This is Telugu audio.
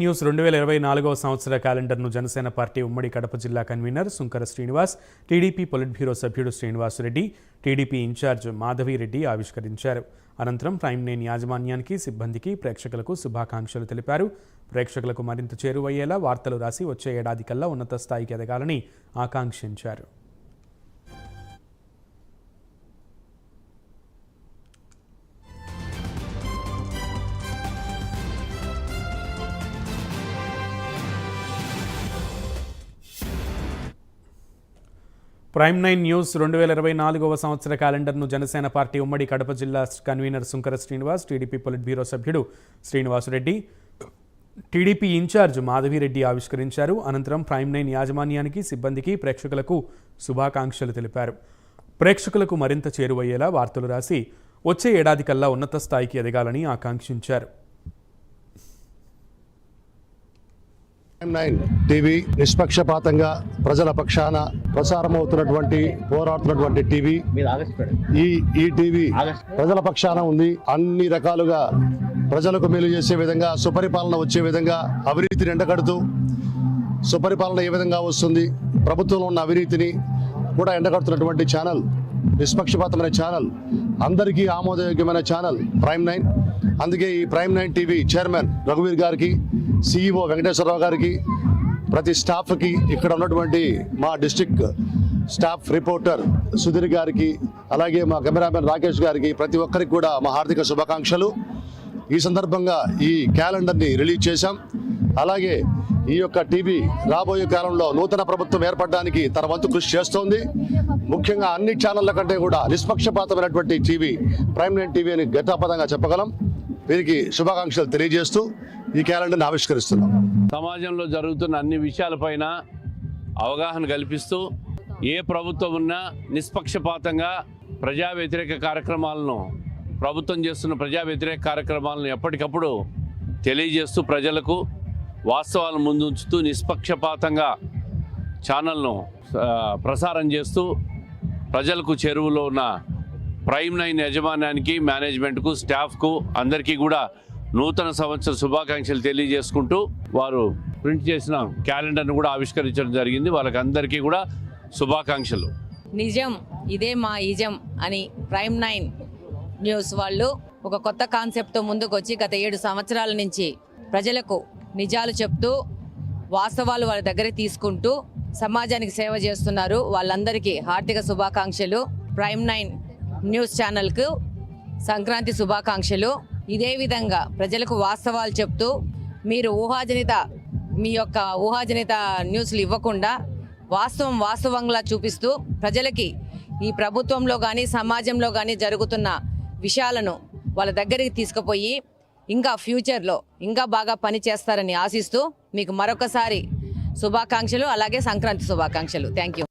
న్యూస్ రెండు వేల ఇరవై నాలుగవ సంవత్సర క్యాలెండర్ను జనసేన పార్టీ ఉమ్మడి కడప జిల్లా convener Sunkara Srinivas TDP polit bureau సభ్యుడు శ్రీనివాస్ రెడ్డి టీడీపీ ఇన్ఛార్జ్ మాధవిరెడ్డి ఆవిష్కరించారు. అనంతరం ప్రైమ్ యాజమాన్యానికి సిబ్బందికి ప్రేక్షకులకు శుభాకాంక్షలు తెలిపారు. ప్రేక్షకులకు మరింత చేరువయ్యేలా వార్తలు రాసి వచ్చే ఏడాది కల్లా ఉన్నత స్థాయికి ఎదగాలని ఆకాంక్షించారు. ప్రైమ్ నైన్ న్యూస్ రెండు వేల ఇరవై నాలుగవ సంవత్సర క్యాలెండర్ను జనసేన పార్టీ ఉమ్మడి కడప జిల్లా convener Sunkara Srinivas TDP polit bureau సభ్యుడు శ్రీనివాసరెడ్డి టీడీపీ ఇన్ఛార్జ్ మాధవిరెడ్డి ఆవిష్కరించారు. అనంతరం ప్రైమ్ నైన్ యాజమాన్యానికి సిబ్బందికి ప్రేక్షకులకు శుభాకాంక్షలు తెలిపారు. ప్రేక్షకులకు మరింత చేరువయ్యేలా వార్తలు రాసి వచ్చే ఏడాది కల్లా ఉన్నత స్థాయికి ఎదగాలని ఆకాంక్షించారు. నైన్ టీవీ నిష్పక్షపాతంగా ప్రజల పక్షాన ప్రసారమవుతున్నటువంటి పోరాడుతున్నటువంటి టీవీ ఈ ఈ టీవీ ప్రజల పక్షాన ఉంది. అన్ని రకాలుగా ప్రజలకు మేలు చేసే విధంగా సుపరిపాలన వచ్చే విధంగా అవినీతిని ఎండగడుతూ సుపరిపాలన ఏ విధంగా వస్తుంది? ప్రభుత్వంలో ఉన్న అవినీతిని కూడా ఎండగడుతున్నటువంటి ఛానల్ నిష్పక్షపాతమైన ఛానల్ అందరికీ ఆమోదయోగ్యమైన ఛానల్ ప్రైమ్ నైన్ అందుకే ఈ ప్రైమ్ నైన్ టీవీ చైర్మన్ రఘువీర్ గారికి సిఇఓ వెంకటేశ్వరరావు గారికి ప్రతి స్టాఫ్కి ఇక్కడ ఉన్నటువంటి మా డిస్టిక్ స్టాఫ్ రిపోర్టర్ సుధీర్ గారికి అలాగే మా కెమెరామెన్ రాకేష్ గారికి ప్రతి ఒక్కరికి కూడా మా హార్దిక శుభాకాంక్షలు. ఈ సందర్భంగా ఈ క్యాలెండర్ని రిలీజ్ చేశాం. అలాగే ఈ యొక్క టీవీ రాబోయే కాలంలో నూతన ప్రభుత్వం ఏర్పడడానికి తన వంతు కృషి చేస్తోంది. ముఖ్యంగా అన్ని ఛానళ్ళ కంటే కూడా నిష్పక్షపాతమైనటువంటి టీవీ ప్రైమ్ నైన్ టీవీ అని గతాపదంగా చెప్పగలం. వీరికి శుభాకాంక్షలు తెలియజేస్తూ ఈ క్యాలెండర్ని ఆవిష్కరిస్తున్నాం. సమాజంలో జరుగుతున్న అన్ని విషయాలపైన అవగాహన కల్పిస్తూ ఏ ప్రభుత్వం ఉన్నా నిష్పక్షపాతంగా ప్రజా వ్యతిరేక కార్యక్రమాలను ప్రభుత్వం చేస్తున్న ప్రజా వ్యతిరేక కార్యక్రమాలను ఎప్పటికప్పుడు తెలియజేస్తూ ప్రజలకు వాస్తవాలను ముందుంచుతూ నిష్పక్షపాతంగా ఛానల్ను ప్రసారం చేస్తూ ప్రజలకు చెరువులో ఉన్న ప్రైమ్ నైన్ యజమాన్యానికి మేనేజ్మెంట్కు స్టాఫ్కు అందరికీ కూడా నూతన సంవత్సర శుభాకాంక్షలు తెలియజేసుకుంటూ వారు ప్రింట్ చేసిన క్యాలెండర్ను కూడా ఆవిష్కరించడం జరిగింది. వాళ్ళకందరికీ కూడా శుభాకాంక్షలు. నిజం ఇదే మా ఇజం అని ప్రైమ్ నైన్ న్యూస్ వాళ్ళు ఒక కొత్త కాన్సెప్ట్తో ముందుకు వచ్చి గత ఏడు సంవత్సరాల నుంచి ప్రజలకు నిజాలు చెప్తూ వాస్తవాలు వాళ్ళ దగ్గర తీసుకుంటూ సమాజానికి సేవ చేస్తున్నారు. వాళ్ళందరికీ హార్దిక శుభాకాంక్షలు. ప్రైమ్ నైన్ న్యూస్ ఛానల్కు సంక్రాంతి శుభాకాంక్షలు. ఇదే విధంగా ప్రజలకు వాస్తవాలు చెప్తూ మీరు ఊహాజనిత మీ యొక్క ఊహాజనిత న్యూస్లు ఇవ్వకుండా వాస్తవం వాస్తవంగా చూపిస్తూ ప్రజలకి ఈ ప్రభుత్వంలో కానీ సమాజంలో కానీ జరుగుతున్న విషయాలను వాళ్ళ దగ్గరికి తీసుకుపోయి ఇంకా ఫ్యూచర్లో ఇంకా బాగా పని చేస్తారని ఆశిస్తూ మీకు మరొకసారి శుభాకాంక్షలు అలాగే సంక్రాంతి శుభాకాంక్షలు. Thank you